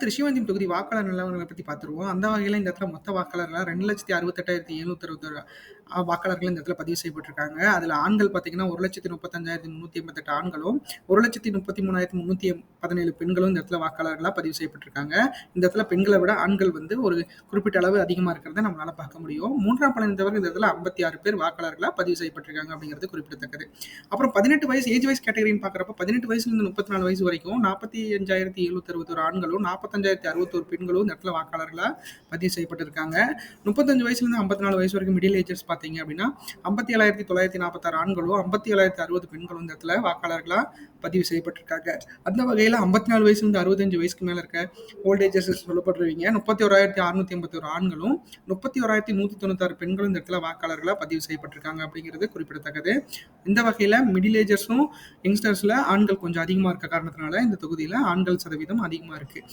அடுத்து ரிஷிவந்தியம் தொகுதி வாக்காளர் நிலவரங்களை பற்றி பார்த்துருவோம். அந்த வகையில் இந்த இடத்துல மொத்த வாக்காளர்லாம் ரெண்டு லட்சத்தி அறுபத்தெட்டாயிரத்தி எழுநூத்தி அறுபத்தொரு வாக்காளர்கள் இந்த இடத்துல பதிவு செய்யப்பட்டிருக்காங்க. அதில் ஆண்கள் பார்த்தீங்கன்னா ஒரு லட்சத்தி முப்பத்தஞ்சாயிரத்தி முந்நூற்றி எண்பத்தெட்டு ஆண்களும் ஒரு லட்சத்தி முப்பத்தி மூணாயிரத்தி முந்நூற்றி பதினேழு பெண்களும் இந்த இடத்துல வாக்காளர்களாக பதிவு செய்யப்பட்டிருக்காங்க. இந்த இடத்துல பெண்களை விட ஆண்கள் வந்து ஒரு குறிப்பிட்ட அளவு அதிகமாக இருக்கிறத நம்மளால் பார்க்க முடியும். மூன்றாம் பலனினத்தவர்கள் இந்த இடத்துல ஐம்பத்தி ஆறு பேர் வாக்காளர்களாக பதிவு செய்யப்பட்டிருக்காங்க அப்படிங்கிறது குறிப்பிடத்தக்கது. அப்புறம் பதினெட்டு வயசு ஏஜ் வயசு கேட்டகரின்னு பார்க்குறப்ப பதினெட்டு வயசுலேருந்து முப்பத்தி நாலு வயசு வரைக்கும் நாற்பத்தி அஞ்சாயிரத்தி எழுநூத்தி அறுபத்தொரு ஆண்களும் நாற்பத்தி 45,061 பெண்களும் இந்த இடத்துல வாக்காளர்களாக பதிவு செய்யப்பட்டிருக்காங்க. 35 வயசுலேருந்து 54 வயசு வரைக்கும் மிடில் ஏஜர்ஸ் பார்த்தீங்க அப்படின்னா, 57,946 ஆண்களும், 57,060 பெண்களும் இந்த இடத்துல வாக்காளர்களாக பதிவு செய்யப்பட்டிருக்காங்க. அந்த வகையில் ஐம்பத்தி நாலு வயசுலேருந்து 65 வயசுக்கு மேலே இருக்க ஓல்ட் ஏஜர்ஸ் சொல்லப்படுறவங்க 31,681 ஆண்களும், 31,196 பெண்களும் இந்த இடத்துல வாக்காளர்களாக பதிவு செய்யப்பட்டிருக்காங்க அப்படிங்கிறது குறிப்பிடத்தக்கது. இந்த வகையில் மிடில் ஏஜர்ஸும், யங்ஸ்டர்ஸில் ஆண்கள் கொஞ்சம் அதிகமாக இருக்க காரணத்தினால இந்த தொகுதியில் ஆண்கள் சதவீதம் அதிகமாக இருக்குது